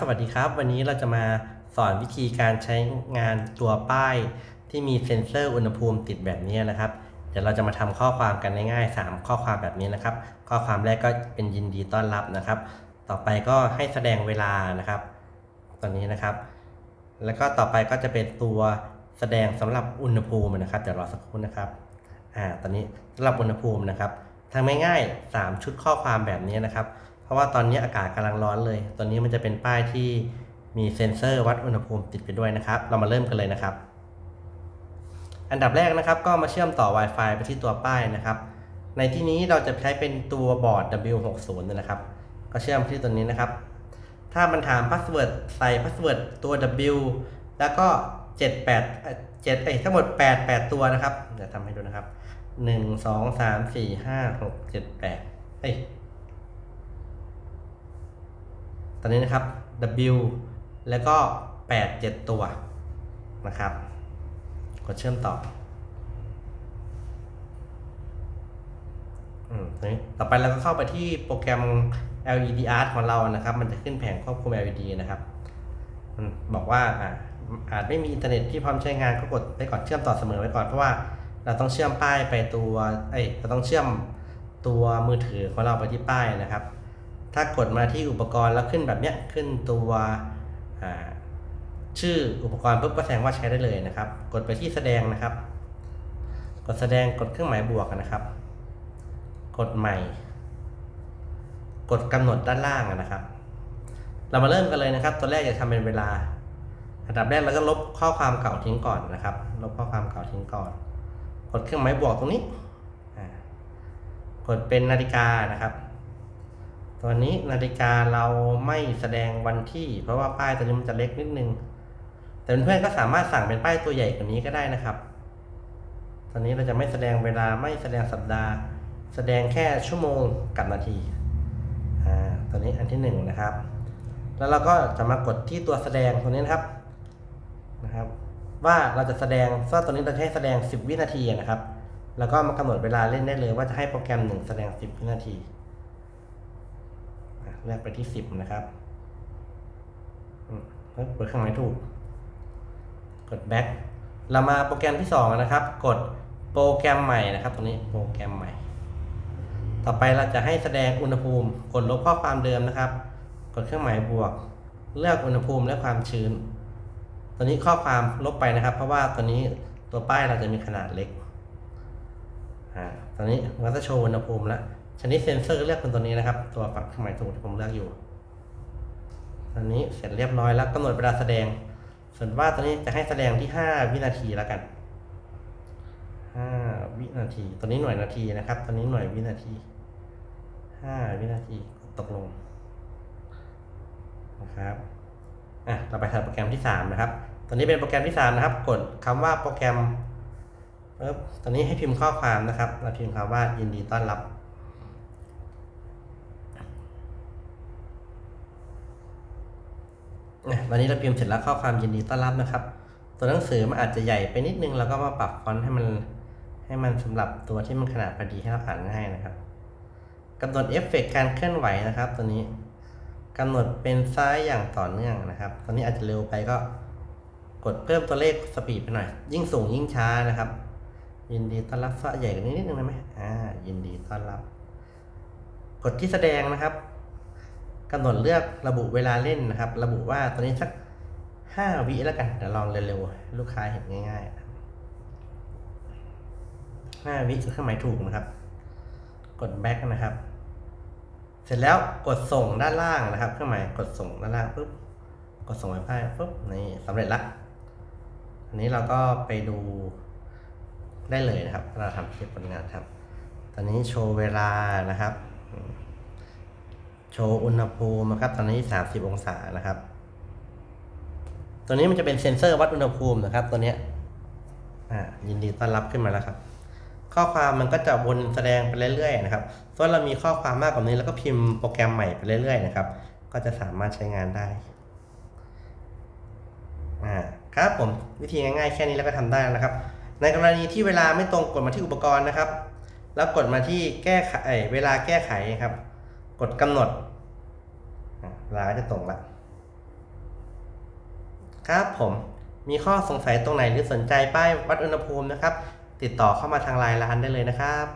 สวัสดีครับ วันนี้เราจะมาสอนวิธีการใช้งานตัวป้าย ที่มีเซ็นเซอร์อุณหภูมิติดแบบนี้นะครับ เดี๋ยวเราจะมาทำข้อความกันง่ายๆ3ข้อความแบบนี้นะครับ ข้อความแรกก็เป็นยินดีต้อนรับนะครับ ต่อไปก็ให้แสดงเวลานะครับ ตอนนี้นะครับ แล้วก็ต่อไปก็จะเป็นตัวแสดงสำหรับอุณหภูมินะครับเดี๋ยวรอสักครู่นะครับอ่าตอนนี้สำหรับอุณหภูมินะครับทำง่ายๆ3ชุดข้อความแบบนี้นะครับ เพราะว่าตอนนี้อากาศกำลังร้อนเลยตอนนี้มันจะเป็นป้ายที่มีเซ็นเซอร์วัดอุณหภูมิติดไปด้วยนะครับ เรามาเริ่มกันเลยนะครับ อันดับแรกนะครับ ก็มาเชื่อมต่อ Wi-Fi ไปที่ตัวป้ายนะครับ ในที่นี้เราจะใช้เป็นตัวบอร์ด W60 นะครับ ก็เชื่อมที่ตัวนี้นะครับ ถ้ามันถามพาสเวิร์ดใส่พาสเวิร์ดตัว W แล้วก็ 78 7เอ้ยทั้งหมด 8 8 ตัวนะครับ เดี๋ยวทำให้ดูนะครับ 1 2 3 4 5 6 7 8เอ้ย ตอนนี้นะครับ W แล้วก็ 8 7 ตัวนะครับ กดเชื่อมต่ออืมต่อไปเราก็เข้าไปที่โปรแกรม LED Art ของเรานะครับ มันจะขึ้นแผงควบคุม LED นะครับมันบอกว่าอ่าอาจไม่มีอินเทอร์เน็ตที่พร้อมใช้งานก็กดไปก่อนเชื่อมต่อเสมอไว้ก่อนเพราะว่าเราต้องเชื่อมป้ายไปตัวเอ้ยเราต้องเชื่อมตัวมือถือของเราไปที่ป้ายนะครับ ถ้ากดมาที่อุปกรณ์แล้วขึ้นแบบเนี้ยขึ้นตัวชื่ออุปกรณ์ปุ๊บก็แสดงว่าใช้ได้เลยนะครับ กดไปที่แสดงนะครับ กดแสดงกดเครื่องหมายบวกนะครับ กดใหม่ กดกำหนดด้านล่างนะครับ เรามาเริ่มกันเลยนะครับ ตัวแรกจะทำเป็นเวลา อันดับแรกเราก็ลบข้อความเก่าทิ้งก่อนนะครับ ลบข้อความเก่าทิ้งก่อน กดเครื่องหมายบวกตรงนี้ กดเป็นนาฬิกานะครับ ตัวนี้นาฬิกาเราไม่แสดงวันที่ เพราะว่าป้ายตัวนี้มันจะเล็กนิดนึง แต่เพื่อนๆก็สามารถสั่งเป็นป้ายตัวใหญ่กว่านี้ก็ได้นะครับตอนนี้เราจะไม่แสดงเวลาไม่แสดงสัปดาห์ แสดงแค่ชั่วโมงกับนาทีอ่าตัวนี้อันที่หนึ่งนะครับ แล้วเราก็จะมากดที่ตัวแสดงตัวนี้นะครับนะครับ ว่าเราจะแสดงว่าตัวนี้เราจะให้แสดง 10 วินาทีนะครับ แล้วก็มากำหนดเวลาเล่นได้เลยว่าจะให้โปรแกรมหนึ่งแสดง 10 วินาที เลือกไปที่10นะครับแล้วเปิดเครื่องหมายถูก กด back เรามาโปรแกรมที่2นะครับ กดโปรแกรมใหม่นะครับตรงนี้โปรแกรมใหม่ ต่อไปเราจะให้แสดงอุณหภูมิ กดลบข้อความเดิมนะครับ กดเครื่องหมายบวก เลือกอุณหภูมิและความชื้น ตัวนี้ข้อความลบไปนะครับ เพราะว่าตัวนี้ตัวป้ายเราจะมีขนาดเล็กอ่าตอนนี้มันก็จะโชว์อุณหภูมิแล้ว ชนิดเซนเซอร์เลือกเป็นตัวนี้นะครับ ตัวปรับเครื่องหมายถูกที่ผมเลือกอยู่ตอนนี้เสร็จเรียบร้อยแล้วกำหนดเวลาแสดง ส่วนว่าตัวนี้จะให้แสดงที่ 5 วินาทีแล้วกัน 5 วินาที ตัวนี้หน่วยนาทีนะครับ ตัวนี้หน่วยวินาที 5 วินาทีตกลงนะครับอะเราไปทำโปรแกรมที่ 3 นะครับตอนนี้เป็นโปรแกรมที่ 3 นะครับ กดคำว่าโปรแกรมปึ๊บตอนนี้ให้พิมพ์ข้อความนะครับ เราพิมพ์คำว่ายินดีต้อนรับ อะตอนนี้เราพิมพ์เสร็จแล้วข้อความยินดีต้อนรับนะครับ ตัวหนังสือมันอาจจะใหญ่ไปนิดนึงเราก็มาปรับฟอนต์ให้มันให้มันสำหรับตัวที่มันขนาดพอดีให้เราอ่านง่ายนะครับกำหนดเอฟเฟกต์การเคลื่อนไหวนะครับ ตัวนี้กำหนดเป็นซ้ายอย่างต่อเนื่องนะครับ ตอนนี้อาจจะเร็วไปก็กดเพิ่มตัวเลขสปีดไปหน่อย ยิ่งสูงยิ่งช้านะครับ ยินดีต้อนรับฟ้าใหญ่กว่านี้นิดนึงได้ไหมอ่ายินดีต้อนรับ กดที่แสดงนะครับ กำหนดเลือกระบุเวลาเล่นนะครับ ระบุว่าตอนนี้สักห้าวิแล้วกันเดี๋ยวลองเร็วๆ ลูกค้าเห็นง่ายๆห้าวิคือเครื่องหมายถูกนะครับ กด back นะครับ เสร็จแล้วกดส่งด้านล่างนะครับ เครื่องหมายกดส่งด้านล่างปุ๊บกดส่งไปป้ายปุ๊บนี่สำเร็จละอันนี้เราก็ไปดูได้เลยนะครับ เราทำเทียบผลงานครับ ตอนนี้โชว์เวลานะครับ โชว์อุณหภูมินะครับตอนนี้ 30 องศานะครับ ตัวนี้มันจะเป็นเซ็นเซอร์วัดอุณหภูมินะครับ ตัวนี้ยอ่ายินดีต้อนรับขึ้นมาแล้วครับ ข้อความมันก็จะวนแสดงไปเรื่อยๆนะครับส่วนเรามีข้อความมากกว่านี้แล้วก็พิมพ์โปรแกรมใหม่ไปเรื่อยๆนะครับ ก็จะสามารถใช้งานได้อ่าครับผมวิธีง่ายๆแค่นี้แล้วก็ทำได้นะครับ ในกรณีที่เวลาไม่ตรงกดมาที่อุปกรณ์นะครับ แล้วกดมาที่แก้ไขเวลาแก้ไขครับ กดกำหนดเวลาจะตรงละครับผมมีข้อสงสัยตรงไหนหรือสนใจป้ายวัดอุณหภูมินะครับ ติดต่อเข้ามาทางไลน์ร้านได้เลยนะครับ